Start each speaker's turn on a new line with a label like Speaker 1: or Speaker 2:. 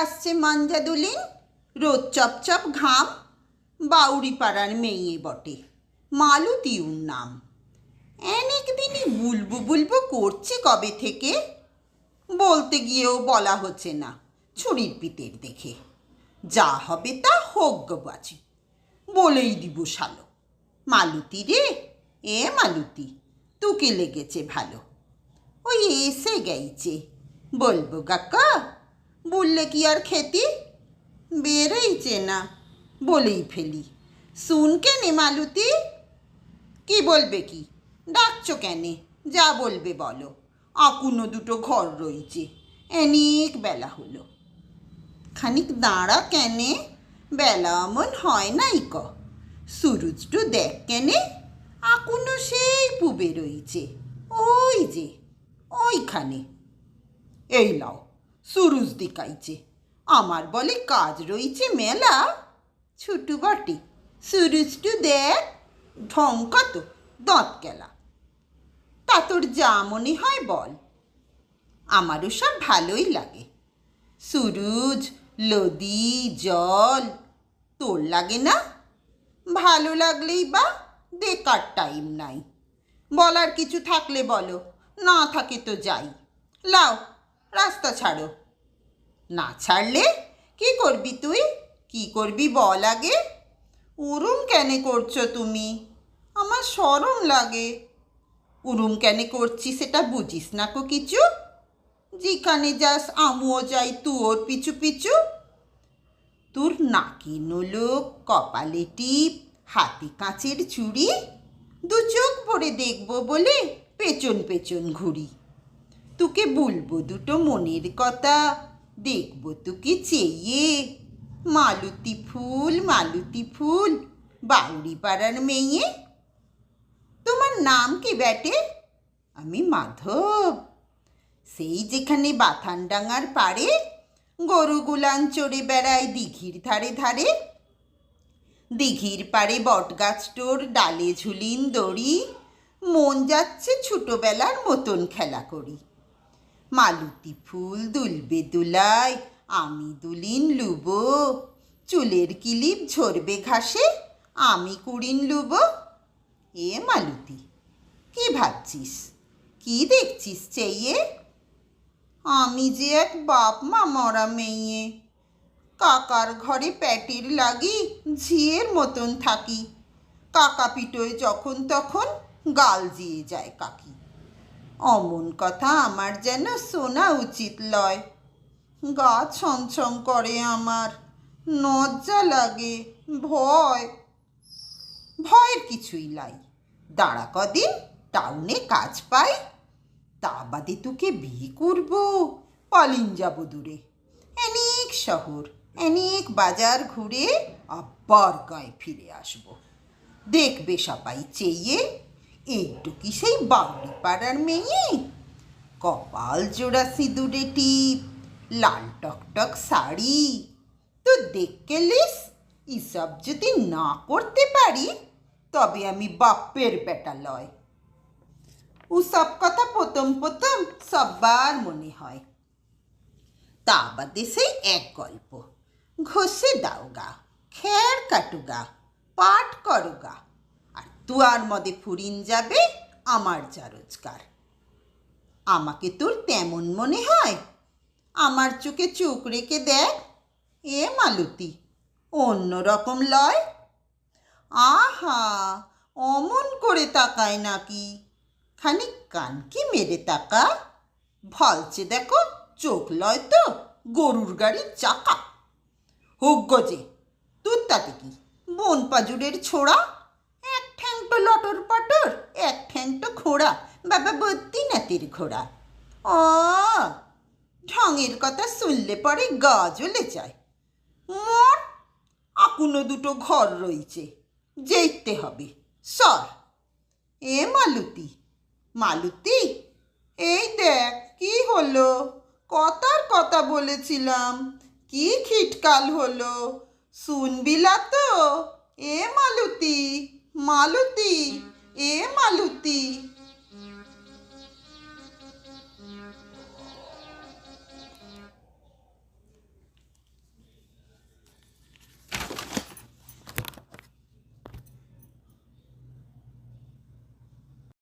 Speaker 1: আসছে মাঞ্জা দুলিন রোদ চপচপ ঘাম বাউরি পাড়ার মেয়ে বটে মালতী ওর নাম। অনেক দিনই বুলবু বুলবু করছে কবে থেকে? বলতে গিয়েও বলা হচ্ছে না, ছুরির পিতের দেখে। যা হবে তা হোক বাজি, বলেই দিব শালো। মালুতি রে, এ মালুতি, তুকে লেগেছে ভালো। ওই এসে গেইছে, বলব কাকা বললে কি আর খেতি বেরোইছে না বলেই ফেলি। শুন কেনে মালুতি? কি বলবে কি? ডাকছো কেনে? যা বলবে বলো। আকুনো দুটো ঘর রয়েছে অনেক বেলা হলো। খানিক দাঁড়া কেনে? বেলা এমন হয় নাই ক? সুরুজটু দেখ কেনে? আকুনো সেই পুবে রইছে। ওই যে, ওইখানে। এই লাও সুরুজ দিকাইছে আমার বলে কাজ রইছে মেলা। ছুটু বটে সুরুজটু দেখ ঢঙ্কা তো দাঁত কেলা। তা তোর যা মনে হয় বল। আমারও সব ভালোই লাগে। সুরুজ, লদি, জল, তোর লাগে না? ভালো লাগলেই বা বেকার টাইম নাই। বলার কিছু থাকলে বলো, না থাকে তো যাই। লাও। রাস্তা ছাড়ো। না ছাড়লে কি করবি তুই? কি করবি বল আগে। উরুম কেনে করছ তুমি? আমার সরম লাগে। উরুম কেনে করছি সেটা বুঝিস না কো কিছু? যেখানে যাস, আমিও যাই তুয়োর পিছু পিছু। তোর নাকি নোলক, কপালে টিপ, হাতে কাঁচের চুড়ি। দু চোখ ভরে দেখব বলে পেছন পেছন ঘুরি। তোকে বলব দুটো মনের কথা। দেখব তোকে চেয়ে। মালতী ফুল মালতী ফুল বাউরি পাড়ার মেয়ে। তোমার নাম কি ব্যাটে? আমি মাধব। সেই যেখানে বাথানডাঙ্গার পাড়ে গরু গুলান চড়ে বেড়ায় দিঘির ধারে ধারে। দিঘির পাড়ে বটগাছটোর ডালে ঝুলিন দড়ি। মন যাচ্ছে ছোটোবেলার মতন খেলা করি। মালতী ফুল দুলবে দুলাই, আমি দুলিন লুবো। চুলের কিলিপ ঝরবে ঘাসে, আমি কুড়িন লুবো। এ মালতী, কি ভাবছিস? কি দেখছিস চেয়ে আমি যে এক বাপ মা মরা মেয়ে কাকার ঘরে প্যাটির লাগি, ঝিয়ের মতন থাকি। কাকা পিটোয় যখন তখন গাল জিয়ে যায় কাকি। অমন কথা আমার যেন শোনা উচিত লয়। গা ছমছম করে আমার লজ্জা লাগে, ভয়। ভয়ের কিছুই লাই। দাঁড়া কদিন, টাউনে কাজ পাই। তা বাদে তোকে বিয়ে করব, পালিন যাব দূরে। অনেক শহর অনেক বাজার ঘুরে আবার গায়ে ফিরে আসব। দেখবে সবাই চেয়ে একটু কি সেই বাউরি পাড়ার মেয়ে। কপাল জোড়া সিঁদুরে টিপ, লাল টকটক শাড়ি। তো দেখকে লিস, এসব যদি না করতে পারি, তবে আমি বাপের বেটা লয়। ও সব কথা প্রথম প্রথম সবার মনে হয়। তা বাদে সেই এক গল্প। ঘষে দাও গা, খের কাটু গা পাঠ করো গা। তুয়ার মদে ফুরিন যাবে আমার যা রোজগার। আমাকে তোর তেমন মনে হয়? আমার চোখে চোখ রেখে দেখ, এ মালতী, অন্য রকম লয়। আহা, অমন করে তাকায় নাকি? খানিক কান কি মেরে তাকা? ভালছে দেখো, চোখ লয় তো, গরুর গাড়ির চাকা। হোক গজে তোর তাতে কি? বন পাজুরের ছোড়া? তো লটর পটর, এক ঠ্যাং তো খোড়া বাবা বদ্যি নাতির ঘোড়া। ও ঢঙের কথা শুনলে পরে গা জ্বলে যায়। মর আকুনো দুটো ঘর রয়েছে যেতে হবে। সর। এ মালুতি মালুতি, এই দেখ কি হলো? কথার কথা বলেছিলাম, কি খিটকাল হলো? শুনবিলা তো? এ মালতী মালতী এ মালতী